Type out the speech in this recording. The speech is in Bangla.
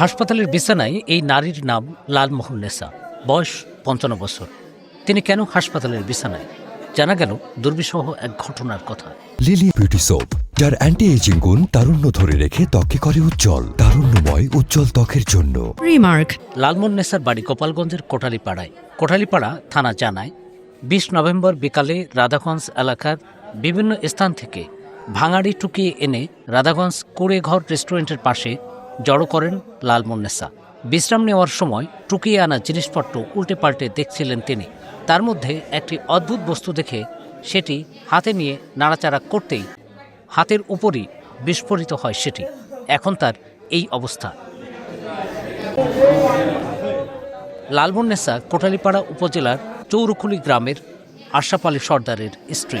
হাসপাতালের বিছানায় এই নারীর নাম লালমোহন নেসা বয়স পঞ্চান্ন বছর। তিনি কেন হাসপাতালের বিছানায়? জানা গেল দুর্বিষহ এক ঘটনার কথা। লিলি বিউটি সোপ যার অ্যান্টি এজিং গুণ তারুণ্য ধরে রেখে ত্বকে করে উজ্জ্বল তারুণ্যময় উজ্জ্বল ত্বকের জন্য। Remark. লালমোহন নেসার বাড়ি গোপালগঞ্জের কোটালীপাড়ায়। কোটালীপাড়া থানা জানায় বিশ নভেম্বর বিকালে রাধাগঞ্জ এলাকার বিভিন্ন স্থান থেকে ভাঙাড়ি টুকিয়ে এনে রাধাগঞ্জ কুড়েঘর রেস্টুরেন্টের পাশে জড়ো করেন লালমোহন নেসা বিশ্রাম নেওয়ার সময় টুকিয়ে আনা জিনিসপত্র উল্টে পাল্টে দেখছিলেন তিনি। তার মধ্যে একটি অদ্ভুত বস্তু দেখে সেটি হাতে নিয়ে নাড়াচাড়া করতেই হাতের উপরই বিস্ফোরিত হয় সেটি। এখন তার এই অবস্থা। লালমন্নেসা কোটালীপাড়া উপজেলার চৌরুখুলি গ্রামের আশরাফ আলী সর্দারের স্ত্রী।